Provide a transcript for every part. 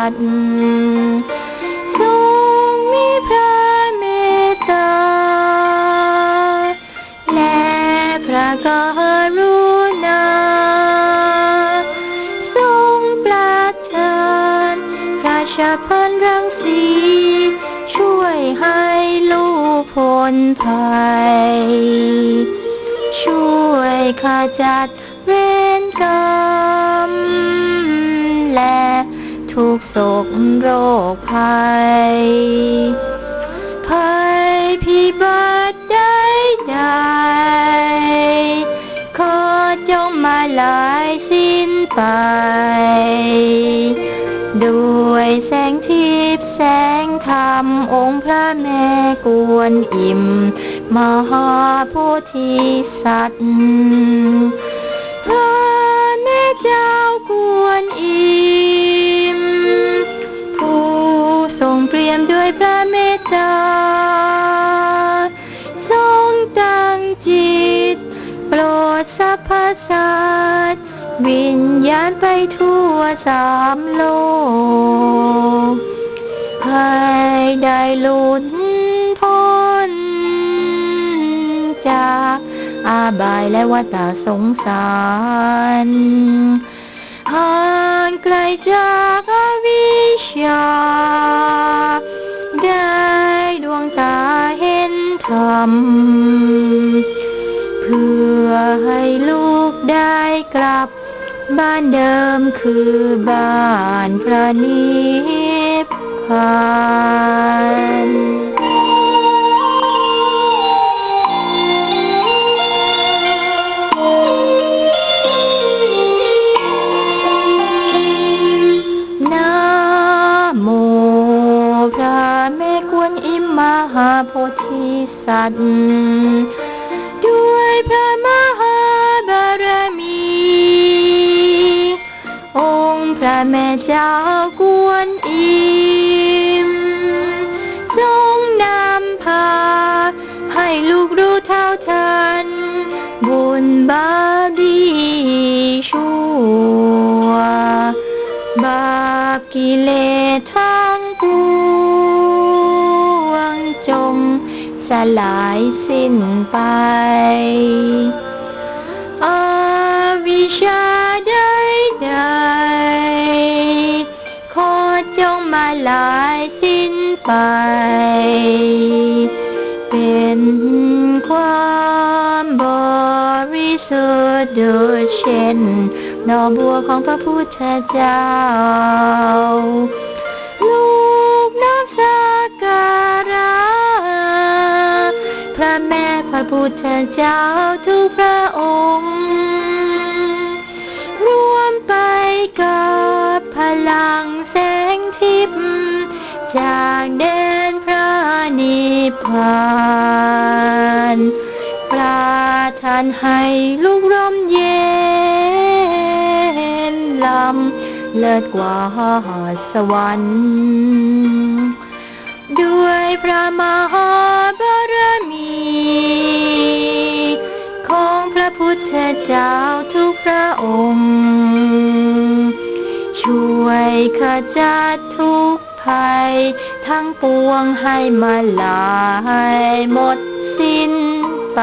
ษัตว์ทรงมีพระเมตตา และพระกรุณา ทรงปราดทาระชพันรังสี ช่วยให้ลูกพ้นภัย ช่วยขจัดเวรกรรมและ ทุกโศกโรคภัย ภัยพิบัติใดๆขอจงมาลายสิ้นไป ด้วยแสงทิพย์แสงธรรมองค์พระแม่กวนอิมมหาโพธิสัตว์พระแม่เจ้ากวนอิม ทั่วสามโลกให้ได้หลุดพ้นจากอาบายและวัฏสงสารห่างไกลจากอวิชชา ได้ดวงตาเห็นธรรม เพื่อให้ลูกได้กลับ บ้านเดิมคือบ้านพระนิพพานนะโมพระแม่กวนอิมมหาโพธิสัตว์ องค์พระแม่เจ้ากวนอิมทรงนำพาให้ลูกรู้เท่ ลายสิ้นไป เป็นความบริสุทธิ์ดุจเช่นดอกบัวของพระพุทธเจ้า ลูกนับสักการะพระแม่พระพุทธเจ้าทุกพระานปราทานให้ลูกร่มเย็นลำเลิศกว่าสวรรค์ ด้วยพระมหาบารมี ของพระพุทธเจ้าทุกพระองค์ ช่วยขจัดทุกภัย ทั้งปวงให้มาลายหมดสิ้นไป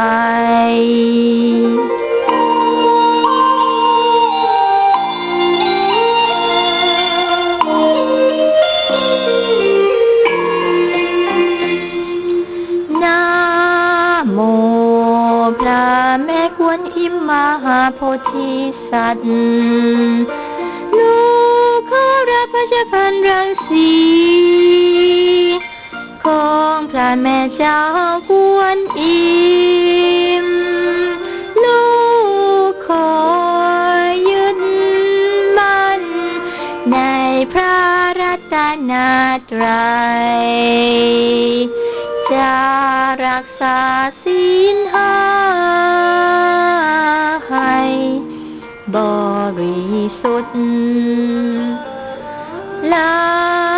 นะโมพระแม่กวนอิมมหาโพธิสัตว์ลูกขอรับพระชพันรังสี ของพระแม่เจ้ากวนอิม ลูกขอยึดมั่นในพระรัตนตรัย จะรักษาศีลห้าให้บริสุทธิ์ละ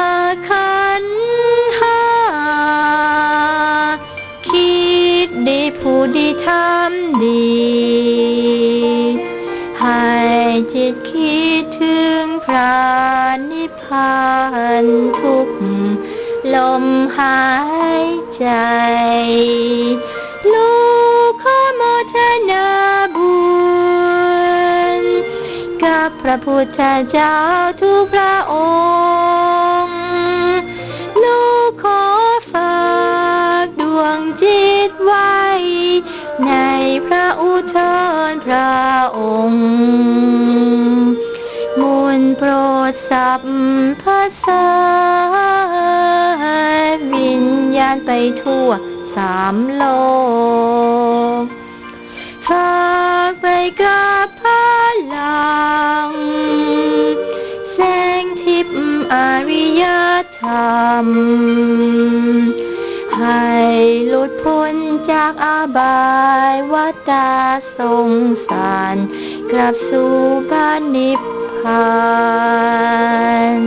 ดี ให้จิตคิดถึงพระนิพพานทุกลมหายใจลูกขอโมทนาบุญ กับพระพุทธเจ้าทุกพระองค์ ดสัพพสาวิญญาณไปทั่วสามโลกฝากไปกับพลัง แสงทิพย์อริยธรรม ให้หลุดพ้นจากอาบายวัฏสงสาร กลับสู่บ้านนิพ พาน